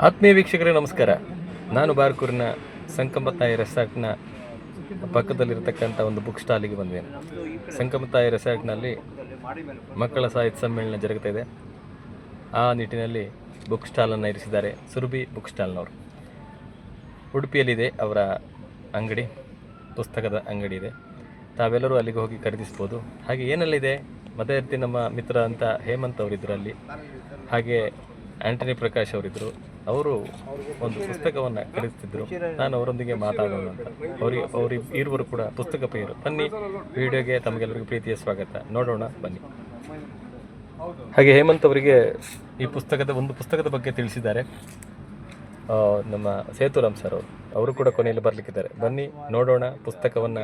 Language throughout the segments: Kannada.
ಆತ್ಮೀಯ ವೀಕ್ಷಕರೇ, ನಮಸ್ಕಾರ. ನಾನು ಬಾರ್ಕೂರಿನ ಸಂಕಮತಾಯಿ ರೆಸಾರ್ಟ್ನ ಪಕ್ಕದಲ್ಲಿರ್ತಕ್ಕಂಥ ಒಂದು ಬುಕ್ ಸ್ಟಾಲಿಗೆ ಬಂದಿದ್ದೇನೆ. ಸಂಕಮತಾಯಿ ರೆಸಾರ್ಟ್ನಲ್ಲಿ ಮಕ್ಕಳ ಸಾಹಿತ್ಯ ಸಮ್ಮೇಳನ ಜರುಗ್ತಾ ಇದೆ. ಆ ನಿಟ್ಟಿನಲ್ಲಿ ಬುಕ್ ಸ್ಟಾಲನ್ನು ಇರಿಸಿದ್ದಾರೆ ಸುರಭಿ ಬುಕ್ ಸ್ಟಾಲ್ನವರು. ಉಡುಪಿಯಲ್ಲಿದೆ ಅವರ ಅಂಗಡಿ, ಪುಸ್ತಕದ ಅಂಗಡಿ ಇದೆ. ತಾವೆಲ್ಲರೂ ಅಲ್ಲಿಗೆ ಹೋಗಿ ಖರೀದಿಸ್ಬೋದು. ಹಾಗೆ ಏನಲ್ಲಿದೆ? ಮತ್ತೆ ನಮ್ಮ ಮಿತ್ರ ಅಂತ ಹೇಮಂತ್ ಅವರಿದ್ದರು ಅಲ್ಲಿ. ಹಾಗೆ ಆಂಟನಿ ಪ್ರಕಾಶ್ ಅವರಿದ್ದರು ಅವರು ಒಂದು ಪುಸ್ತಕವನ್ನು ಖರೀದಿಸ್ತಿದ್ರು ನಾನು ಅವರೊಂದಿಗೆ ಮಾತಾಡೋಣ ಅಂತ. ಅವರಿಗೆ ಅವರು ಇರುವರು ಕೂಡ ಪುಸ್ತಕ ಪ್ರಿಯರು ಬನ್ನಿ, ವಿಡಿಯೋಗೆ ತಮಗೆಲ್ಲರಿಗೂ ಪ್ರೀತಿಯ ಸ್ವಾಗತ. ನೋಡೋಣ, ಬನ್ನಿ. ಹಾಗೆ ಹೇಮಂತ್ ಅವರಿಗೆ ಈ ಪುಸ್ತಕದ ಒಂದು ಪುಸ್ತಕದ ಬಗ್ಗೆ ತಿಳಿಸಿದ್ದಾರೆ. ನಮ್ಮ ಸೇತುರಾಮ್ ಸರ್ ಅವರು. ಅವರು ಕೂಡ ಕೊನೆಯಲ್ಲಿ ಬರ್ಲಿಕ್ಕಿದ್ದಾರೆ. ಬನ್ನಿ, ನೋಡೋಣ, ಪುಸ್ತಕವನ್ನ.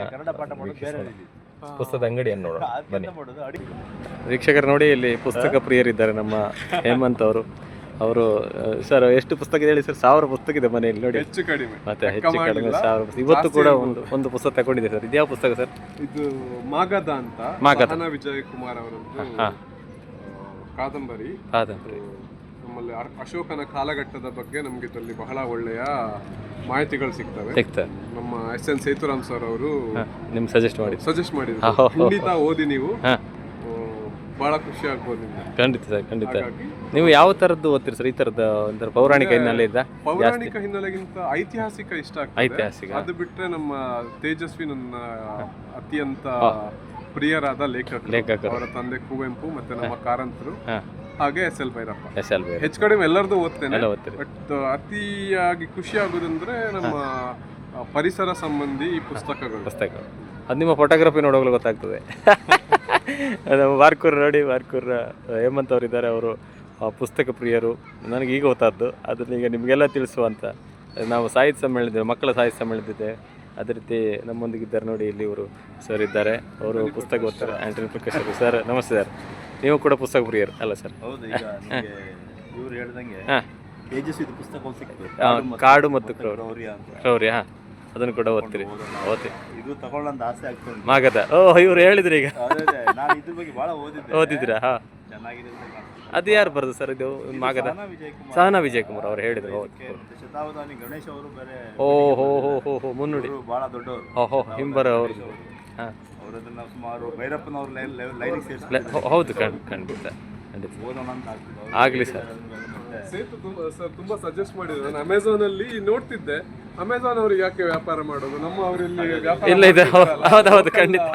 ಪುಸ್ತಕದ ಅಂಗಡಿಯನ್ನು ನೋಡೋಣ. ಬನ್ನಿ. ವೀಕ್ಷಕರು ನೋಡಿ, ಇಲ್ಲಿ ಪುಸ್ತಕ ಪ್ರಿಯರಿದ್ದಾರೆ ನಮ್ಮ ಹೇಮಂತ್ ಅವರು. ಅವರು ಸರ್ ಎಷ್ಟು ಪುಸ್ತಕ ಇದೆ ಹೇಳಿ ಸರ್? ಸಾವಿರ ಪುಸ್ತಕ ಇದೆ ಮನೆಯಲ್ಲಿ ನೋಡಿ. ಹೆಚ್ಚು ಕಡಿಮೆ. ಮತ್ತೆ ಹೆಚ್ಚು ಕಡಿಮೆ ಸಾವಿರ ಪುಸ್ತಕ. ಇವತ್ತು ಕೂಡ ಒಂದು ಒಂದು ಪುಸ್ತಕ ತಗೊಂಡಿದೆ ಸರ್. ಇದ್ಯಾವ ಪುಸ್ತಕ ಸರ್? ಇದು ಮಾಗದ ಅಂತ. ಮಾಗದ. ವಿಜಯ್ ಕುಮಾರ್ ಅವರದ್ದು. ಕಾದಂಬರಿ. ಕಾದಂಬರಿ. ನಮ್ಮಲ್ಲಿ ಅಶೋಕನ ಕಾಲಘಟ್ಟದ ಬಗ್ಗೆ ನಮ್ಗೆ ಇದರಲ್ಲಿ ಬಹಳ ಒಳ್ಳೆಯ ಮಾಹಿತಿಗಳು ಸಿಗ್ತವೆ. ಸಿಗ್ತವೆ. ನಮ್ಮ ಎಸ್ ಎನ್ ಸೇತುರಾಮ್ ಸರ್ ಅವರು ನಿಮ್ಗೆ ಸಜೆಸ್ಟ್ ಮಾಡಿ ಸಜೆಸ್ಟ್ ಮಾಡಿದ್ರು. ಖಂಡಿತ ಓದಿ ನೀವು. ಬಹಳ ಖುಷಿ ಆಗ್ಬೋದು ಖಂಡಿತ ಸರ್ ಖಂಡಿತ. ನೀವು ಯಾವ ತರದ್ದು ಓದ್ತೀರಿ ಸರ್? ಈ ಥರದ ಒಂಥರ ಪೌರಾಣಿಕ ಹಿನ್ನೆಲೆ ಇದ್ದ ಪೌರಾಣಿಕ ಹಿನ್ನೆಲೆಗಿಂತ ಐತಿಹಾಸಿಕ ಇಷ್ಟ ಆಗ್ತದೆ. ಐತಿಹಾಸಿಕ. ಅದು ಬಿಟ್ರೆ ನಮ್ಮ ತೇಜಸ್ವಿ ನನ್ನ ಅತ್ಯಂತ ಪ್ರಿಯರಾದ ಲೇಖಕ ಲೇಖಕ ಅವರ ತಂದೆ ಕುವೆಂಪು ಮತ್ತೆ ನಮ್ಮ ಕಾರಂತರು. ಹಾಗೆ S L Bhyrappa. S L ಹೆಚ್ಚು ಕಡಿಮೆ ಎಲ್ಲರದು ಓದ್ತೇನೆ. ಬಟ್ ಅತಿಯಾಗಿ ಖುಷಿ ಆಗುದಂದ್ರೆ ನಮ್ಮ ಪರಿಸರ ಸಂಬಂಧಿ ಈ ಪುಸ್ತಕಗಳು. ಪುಸ್ತಕಗಳು. ಅದು ನಿಮ್ಮ ಫೋಟೋಗ್ರಫಿ ನೋಡುವಾಗಲೂ ಗೊತ್ತಾಗ್ತದೆ. ನಮ್ಮ ವಾರ್ಕೂರ್ ನೋಡಿ ವಾರ್ಕೂರ್ ಹೇಮಂತ್ ಅವರಿದ್ದಾರೆ ಅವರು ಪುಸ್ತಕ ಪ್ರಿಯರು. ನನಗೆ ಈಗ ಗೊತ್ತಾದ್ದು ಅದನ್ನ ಈಗ ನಿಮಗೆಲ್ಲ ತಿಳಿಸುವಂತ ನಾವು ಸಾಹಿತ್ಯ ಸಮ್ಮೇಳನ ಮಕ್ಕಳ ಸಾಹಿತ್ಯ ಸಮ್ಮೇಳನದಿದೆ ಅದೇ ರೀತಿ ನಮ್ಮೊಂದಿಗಿದ್ದಾರೆ ನೋಡಿ ಇಲ್ಲಿ ಇವರು ಸರ್ ಇದ್ದಾರೆ. ಅವರು ಪುಸ್ತಕ ಓದ್ತಾರೆ ಆಂಟನಿ ಪ್ರಕಾಶ್ ಅವರು. ಸರ್ ನಮಸ್ತೆ ಸರ್. ನೀವು ಕೂಡ ಪುಸ್ತಕ ಪ್ರಿಯರು ಅಲ್ಲ ಸರ್ ಇವ್ರು ಹೇಳ್ದಂಗೆ ಹಾಂ. ಕಾಡು ಮತ್ತು ಕ್ರೌರ್ಯ. ಕ್ರೌರ್ಯ ಅಂತ. ಕ್ರೌರ್ಯ ಹಾಂ. ಅದನ್ನು ಕೂಡ ಓದ್ತೀರಿ. ಓದಿ ಇದು ತಗೊಳ್ಳೋಂತ ಆಸೆ ಆಗ್ತದೆ ಮಾಗದ. ಓ ಇವ್ರು ಹೇಳಿದ್ರಿ ಈಗ. ನಾನು ಇದ್ರ ಬಗ್ಗೆ ಬಹಳ ಓದಿದ್ದೆ. ಓದಿದ್ದೀರಾ ಹಾಂ. ಚೆನ್ನಾಗಿದೆ ಅದು ಯಾರು ಬರೋದು ಸರ್ ಇದು? ಮಾಗದ? ಸಹನಾ ವಿಜಯ್ ಕುಮಾರ್ ಅವ್ರು ಹೇಳಿದ್ರು. ಶತಾವಧಾನಿ ಗಣೇಶ್ ಅವರು ಬೇರೆ ಓ ಹೋ ಹೋ ಹೋ ಹೋ ಮುನ್ನುಡಿ. ಬಹಳ ದೊಡ್ಡವರು. ಓಹೋ ಹೋ ಹಿಂಬರ ಅವರು. ಹಾಂ. ಅವರದನ್ನ ಸುಮಾರು ಭೈರಪ್ಪನವ್ರ ಲೈನಿಗೆ ಸೇರಿಸಿ ಹೌದು ಖಂಡ್ ಖಂಡಿತ ಖಂಡಿತ. ಆಗಲಿ ಸರ್. ಸೇತು ತುಂಬ ಸರ್ ತುಂಬಾ ಸಜೆಸ್ಟ್ ಮಾಡಿದ್ರು. ನಾನು ಅಮೆಝಾನ್ ಅಲ್ಲಿ ನೋಡ್ತಿದ್ದೆ. ಅಮೆಝಾನ್ ಅವ್ರಿಗೆ ಯಾಕೆ ವ್ಯಾಪಾರ ಮಾಡೋದು? ನಮ್ಮ ಅವರಲ್ಲಿ ವ್ಯಾಪಾರ ಇಲ್ಲ ಇದೆ. ಹೌದು ಹೌದು ಖಂಡಿತ.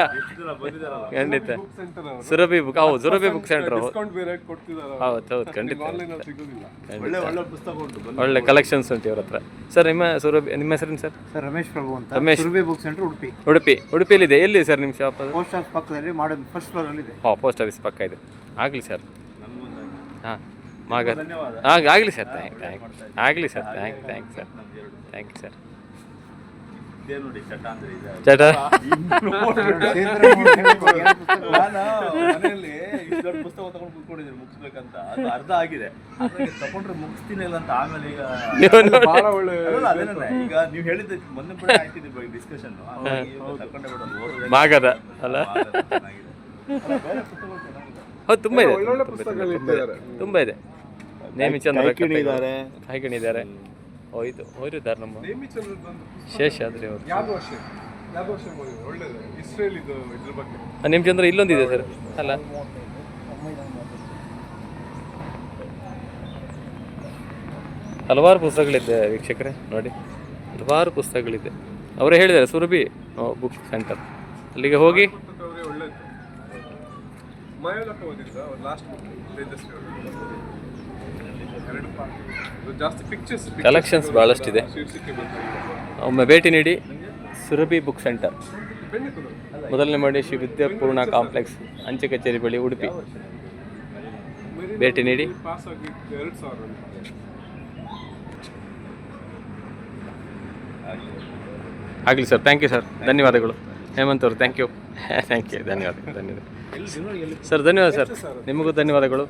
ಖಂಡಿತ. ಬುಕ್ ಸೆಂಟರ್ ಅವರು. ಸುರಭಿ ಬುಕ್ ಹೌದು ಸುರಭಿ ಬುಕ್ ಸೆಂಟರ್ ಡಿಸ್ಕೌಂಟ್ ಬೇರೆ ಕೊಡ್ತಿದ್ದಾರೆ ಹೌದು ಹೌದು ಖಂಡಿತ. ಆನ್ಲೈನ್ ಅಲ್ಲಿ ಸಿಗೋದಿಲ್ಲ. ಒಳ್ಳೆ ಒಳ್ಳೆ ಪುಸ್ತಕ ಉಂಟು ಒಳ್ಳೆ ಕಲೆಕ್ಷನ್ಸ್ ಉಂಟು ಇವ್ರ ಹತ್ರ. ಸರ್ ನಿಮ್ಮ ಸುರಭಿ ನಿಮ್ಮ ಹೆಸರೇನು ಸರ್ ಸರ್ ರಮೇಶ್ ಪ್ರಭು ಅಂತ. ರಮೇಶ್. ಸುರಭಿ ಬುಕ್ ಸೆಂಟರ್ ಉಡುಪಿ ಉಡುಪಿ ಉಡುಪಿಯಲ್ಲಿದೆ ಎಲ್ಲಿ ಸರ್ ನಿಮ್ಮ ಶಾಪ್ ಅದು? ಪೋಸ್ಟ್ ಆಫೀಸ್ ಪಕ್ಕದಲ್ಲಿ ಮಾಡೋದು ಫಸ್ಟ್ ಫ್ಲೋರ್ ಅಲ್ಲಿ ಇದೆ ಹಾಂ ಪೋಸ್ಟ್ ಆಫೀಸ್ ಪಕ್ಕ ಇದೆ. ಆಗಲಿ ಸರ್ ಹಾಂ. ಮಾಗದ ಧನ್ಯವಾದ ಆಗ ಆಗಲಿ ಸರ್ ಥ್ಯಾಂಕ್ ಥ್ಯಾಂಕ್ ಆಗಲಿ sir thank thank sir thank you sir ಇದೇ ನೋಡಿ ಚಟ? ಮನೆಯಲ್ಲಿ ಪುಸ್ತಕ ತಗೊಂಡು ಕೂತ್ಕೊಂಡಿದ್ದೀನಿ ಮುಗಿಸ್ಬೇಕಂತ. ಅದು ಅರ್ಧ ಆಗಿದೆ. ತಗೊಂಡ್ರೆ ಮುಗಿಸ್ತೀನಿ ಇಲ್ಲ ಅಂತ ಆಮೇಲೆ ಈಗ ನೀವು ನೋಡಿ. ಬಹಳ ಒಳ್ಳೆ ಅಲ್ಲ, ಈಗ ನೀವು ಹೇಳಿದ ಮೊನ್ನೆ ಕೂಡ ಆಯ್ತಿದ್ದು ಬಗ್ಗೆ ಡಿಸ್ಕಷನ್ ತಕೊಂಡೇ ಬಿಡೋದು ಮಾಗದ ಅಲ್ಲ? ಹೌದು ತುಂಬ ಇದೆ ತುಂಬ ಇದೆ. ನೇಮಿಚಂದ್ರ ಕೈಕಿಣಿ ಇದ್ದಾರೆ. ಹೋಯ್ತು ಹೋರಿದ್ದಾರೆ ನಮ್ಮ ಶೇಷಾದ್ರಿ ಅವರು ನೇಮಿಚಂದ್ರ ಇಲ್ಲೊಂದಿದೆ ಸರ್. ಅಲ್ಲ. ಹಲವಾರು ಪುಸ್ತಕಗಳಿದೆ ವೀಕ್ಷಕರೆ ನೋಡಿ. ಹಲವಾರು ಪುಸ್ತಕಗಳಿದೆ. ಅವರೇ ಹೇಳಿದ್ದಾರೆ ಸುರಭಿ ಬುಕ್ ಸೆಂಟರ್ ಅಲ್ಲಿಗೆ ಹೋಗಿ. ಲಾಸ್ಟ್ ಬುಕ್ ಭಾಳಷ್ಟಿದೆ ಒಮ್ಮೆ ಭೇಟಿ ನೀಡಿ ಸುರಭಿ ಬುಕ್ ಸೆಂಟರ್. ಮೊದಲನೇ ಮಾಡಿ ಶ್ರೀ ವಿದ್ಯಾಪೂರ್ಣ ಕಾಂಪ್ಲೆಕ್ಸ್ ಅಂಚೆ ಕಚೇರಿ ಬಳಿ ಉಡುಪಿ. ಭೇಟಿ ನೀಡಿ. ಆಗಲಿ ಸರ್ ಥ್ಯಾಂಕ್ ಯು ಸರ್. ಧನ್ಯವಾದಗಳು. ಹೇಮಂತ್ ಅವರು ಥ್ಯಾಂಕ್ ಯು ಥ್ಯಾಂಕ್ ಯು ಧನ್ಯವಾದ ಧನ್ಯವಾದ. ಸರ್ ಧನ್ಯವಾದ ಸರ್. ನಿಮಗೂ ಧನ್ಯವಾದಗಳು.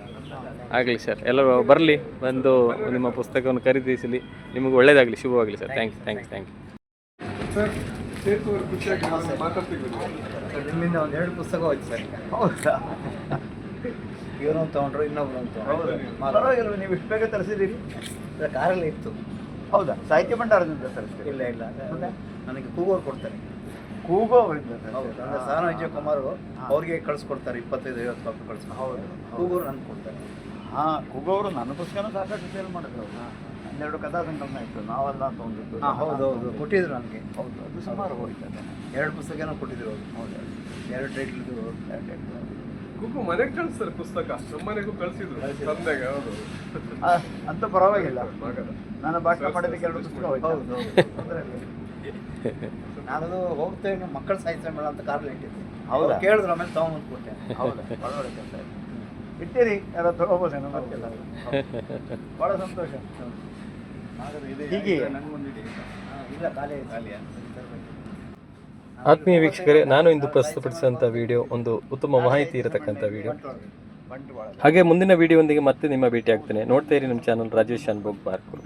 ಆಗಲಿ ಸರ್. ಎಲ್ಲರೂ ಬರಲಿ ಬಂದು ನಿಮ್ಮ ಪುಸ್ತಕವನ್ನು ಖರೀದಿಸಲಿ. ನಿಮಗೆ ಒಳ್ಳೆಯದಾಗಲಿ ಶುಭವಾಗಲಿ sir. Thank you thank you thank you sir ಅವರು ಖುಷಿಯಾಗಿ ಸರ್ ನಿಮ್ಮಿಂದ ಒಂದು ಎರಡು ಪುಸ್ತಕ ಹೋಯ್ತು ಸರ್. ಹೌದಾ? ಇವರೊಂದು ತೊಗೊಂಡ್ರು ಇನ್ನೊಬ್ರು ಅಂತ ಪರವಾಗಿಲ್ಲ ನೀವು ಇಷ್ಟು ಬೇಗ ತರಿಸಿದ್ದೀರಿ. ಕಾರಲ್ಲೇ ಇತ್ತು. ಹೌದಾ? ಸಾಹಿತ್ಯ ಭಂಡಾರದಿಂದ ತರಿಸ್ತೀರಿ ಇಲ್ಲ ಇಲ್ಲ. ನನಗೆ ಕೂಗೋರು ಕೊಡ್ತಾರೆ. ಕೂಗೋ ಅವರಿಂದ ಹೌದು. ಅಂದರೆ ಸಾನ ಕುಮಾರ್ ಅವ್ರಿಗೆ ಕಳಿಸ್ಕೊಡ್ತಾರೆ ಇಪ್ಪತ್ತೈದು ಐವತ್ತು ರೂಪಾಯಿ ಕಳಿಸ್ಕೊಂಡು ಹೌದು. ಕೂಗೋರು ನನಗೆ ಕೊಡ್ತಾರೆ. ಹಾಂ ಕೂಗೋರು ನನ್ನ ಪುಸ್ತಕನೂ ಸಾಕಷ್ಟು ಸೇಲ್ ಮಾಡಿದ್ರು. ಹನ್ನೆರಡು ಕಥಾ ಸಂಕಲನ ಇತ್ತು. ನಾವೆಲ್ಲ ತೊಗೊಂಡಿದ್ದು ಹಾಂ ಹೌದು ಹೌದು. ಕೊಟ್ಟಿದ್ರು ನನಗೆ ಹೌದು ಅದು ಸುಮಾರು ಹೋಗ್ತದೆ ಎರಡು ಪುಸ್ತಕನೂ ಕೊಟ್ಟಿದ್ರು ಅವರು. ಹೌದು. ಎರಡು ಟೈಟ್ಲಿದ್ದು ಕುಕ್ಕು ಮನೆಗೆ ಕಳಿಸ್ತಾರೆ ಪುಸ್ತಕ. ನಮ್ಮ ಮನೆಗೂ ಕಳಿಸಿದ್ರು. ತಂದೆಗೆ ಹೌದು. ಅಂತ ಪರವಾಗಿಲ್ಲ. ನಾನು ಭಾಷಣ ಮಾಡಿದ್ದಕ್ಕೆ ಎರಡು ಪುಸ್ತಕ ಹೋಯ್ತು. ಹೌದು ನಾನು ಹೋಗ್ತೇನೆ ಮಕ್ಕಳ ಸಾಹಿತ್ಯ ಮೇಳ ಅಂತ ಕಾರಲ್ಲಿ ಇಟ್ಟಿದ್ದೆ ಹೌದಾ? ಕೇಳಿದ್ರು ಆಮೇಲೆ ತೊಗೊಂಬಂದು ಕೊಟ್ಟೆ ಹೌದಾ? ಪರವಾಗಿಲ್ಲ. ಇಟ್ಟಿರಿ ಯಾರೋ ತಗೋಬೋದೇನೋ ಗೊತ್ತಿಲ್ಲ. ಬಹಳ ಸಂತೋಷ. ಹೀಗೆ. ಹಾ, ಇಲ್ಲ ಖಾಲಿ ಖಾಲಿಯಾ ಆತ್ಮೀಯ ವೀಕ್ಷಕರೇ ನಾನು ಇಂದು ಪ್ರಸ್ತುತಪಡಿಸಿದಂಥ ವಿಡಿಯೋ ಒಂದು ಉತ್ತಮ ಮಾಹಿತಿ ಇರತಕ್ಕಂಥ ವಿಡಿಯೋ ಹಾಗೆ ಮುಂದಿನ ವಿಡಿಯೋದೊಂದಿಗೆ ಮತ್ತೆ ನಿಮ್ಮ ಭೇಟಿ ಆಗ್ತೇನೆ ನೋಡ್ತಾ ಇರಿ ನಮ್ಮ ಚಾನಲ್ ರಾಜೇಶ್ ಅನ್ಭೋಗ್ ಬಾರ್ಕೂರ್